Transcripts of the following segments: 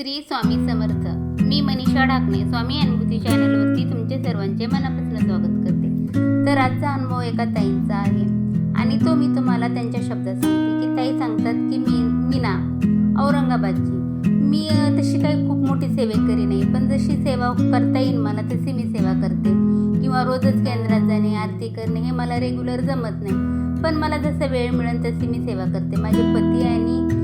श्री स्वामी समर्थ. मी मनीषा ढाकणे स्वामी अनुभूती चॅनलवरती तुमचे सर्वांचे मनापासून स्वागत करते. तर आजचा अनुभव एका ताईंचा आहे. आणि तो मी तुम्हाला त्यांच्या शब्दात सांगते की ताई सांगतात की मी मीना औरंगाबादची. मी तशी काही खूप मोठी सेवेकरी नाही पण जशी सेवा करता येईल मला तशी मी सेवा करते. किंवा रोजच केंद्रात जाणे आरती करणे हे मला रेग्युलर जमत नाही. पण मला जसं वेळ मिळेल तशी मी सेवा करते. माझे पती आणि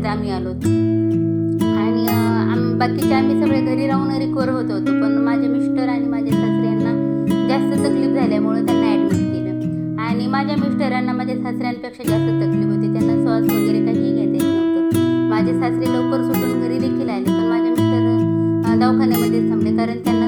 विळख्यात आम्ही आलो आणि आम बाकीचे आम्ही सगळे घरी राहून रिकवर होत होतो पण माझे मिस्टर आणि माझ्या सासऱ्यांना जास्त तकलीफ झाल्यामुळे त्यांना ॲडमिट केलं. आणि माझ्या मिस्टरांना माझ्या सासऱ्यांपेक्षा जास्त तकलीफ होती त्यांना श्वास वगैरे काही घेता येत नव्हतं. माझे सासरे लवकर सुटून घरी देखील आले पण माझे मिस्टर दवाखान्यामध्ये दवाखान्यामध्येच थांबले कारण त्यांना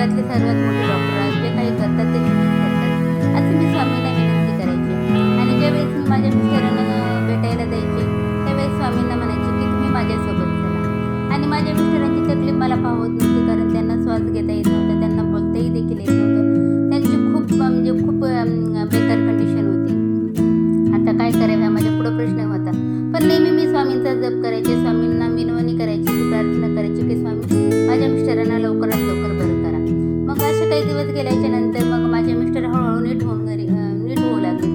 जगातले सर्वात मोठे डॉक्टर जे काही करतात ते तुम्हीच करतात. असं मी स्वामींना विनंती करायची. आणि ज्यावेळेस मी माझ्या मिस्टरांना भेटायला जायचे त्यावेळेस स्वामींना म्हणायचे की तुम्ही माझ्यासोबत चला. आणि माझ्या मिस्टरांची तकलीफ मला पाहत नव्हती कारण त्यांना श्वास घेता येत नव्हता त्यांना बोलताही देखील येत नव्हतं. त्यांची खूप म्हणजे खूप बेकार कंडिशन होती. आता काय करावे हा माझ्या पुढं प्रश्न होता. पण नेहमी मी स्वामींचा जप करायचे स्वामींना विनवणी करायची प्रार्थना करायची की स्वामी माझ्या मिस्टरांना गेल्याच्यानंतर मग माझे मिस्टर हळूहळू नीट होऊन घरी नीट होऊ लागले.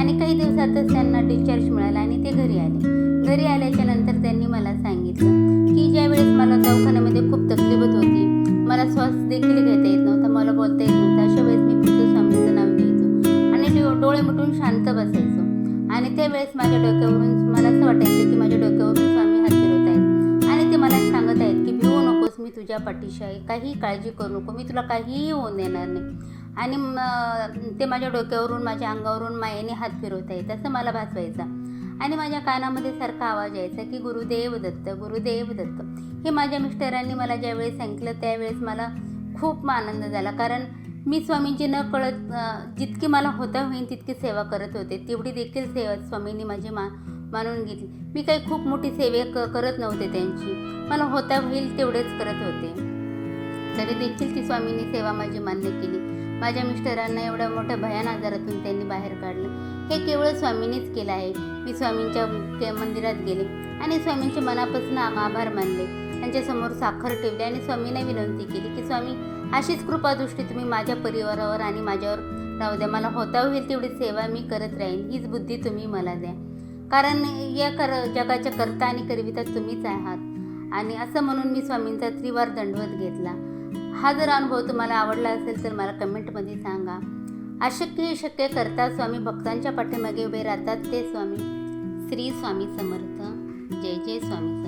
आणि काही दिवसातच त्यांना डिस्चार्ज मिळाला आणि ते घरी आले. घरी आल्याच्यानंतर त्यांनी मला सांगितलं की ज्यावेळेस मला दवाखान्यामध्ये खूप तकलीफ होत होती मला श्वास देखील घेता येत नव्हता मला बोलता येत नव्हतं. अशा वेळेस मी फक्त स्वामीचं नाव घ्यायचो आणि डो- डोळे मिटून शांत बसायचो. आणि त्यावेळेस माझ्या डोक्यावरून मला असं वाटायचं की माझ्या डोक्यावरून तुझ्या पाठीशी आहे काही काळजी करू नको मी तुला काहीही होऊन देणार नाही. आणि ते माझ्या डोक्यावरून माझ्या अंगावरून मायेने हात फिरवत आहेत असं मला भासवायचा. आणि माझ्या कानामध्ये सारखा आवाज यायचा की गुरुदेव दत्त गुरुदेव दत्त. हे माझ्या मिस्टरांनी मला ज्यावेळेस सांगितलं त्यावेळेस मला खूप आनंद झाला. कारण मी स्वामींची न कळत जितकी मला होता होईन तितकी सेवा करत होते. तेवढी देखील सेवा स्वामींनी माझी मा मानून घेतली. मी काही खूप मोठी सेवे क करत नव्हते त्यांची. मला होता होईल तेवढेच करत होते. तरी देखील ती स्वामींनी सेवा माझी मान्य केली. माझ्या मिस्टरांना एवढ्या मोठ्या भयान आजारातून त्यांनी बाहेर काढलं. हे केवळ स्वामींनीच केलं आहे. मी स्वामींच्या के- मंदिरात गेले आणि स्वामींचे मनापासून आभार मानले. त्यांच्यासमोर साखर ठेवली आणि स्वामींना विनंती केली की स्वामी अशीच कृपादृष्टी तुम्ही माझ्या परिवारावर आणि माझ्यावर राहू द्या. मला होता होईल तेवढी सेवा मी करत राहीन. हीच बुद्धी तुम्ही मला द्या. कारण या कर जगाच्या करता आणि करविता तुम्हीच आहात. आणि असं म्हणून मी स्वामींचा त्रिवार दंडवत घेतला. हा जर अनुभव तुम्हाला आवडला असेल तर मला कमेंटमध्ये सांगा. अशक्य हे शक्य करता स्वामी भक्तांच्या पाठीमागे उभे राहतात ते स्वामी. श्री स्वामी समर्थ. जय जय स्वामी.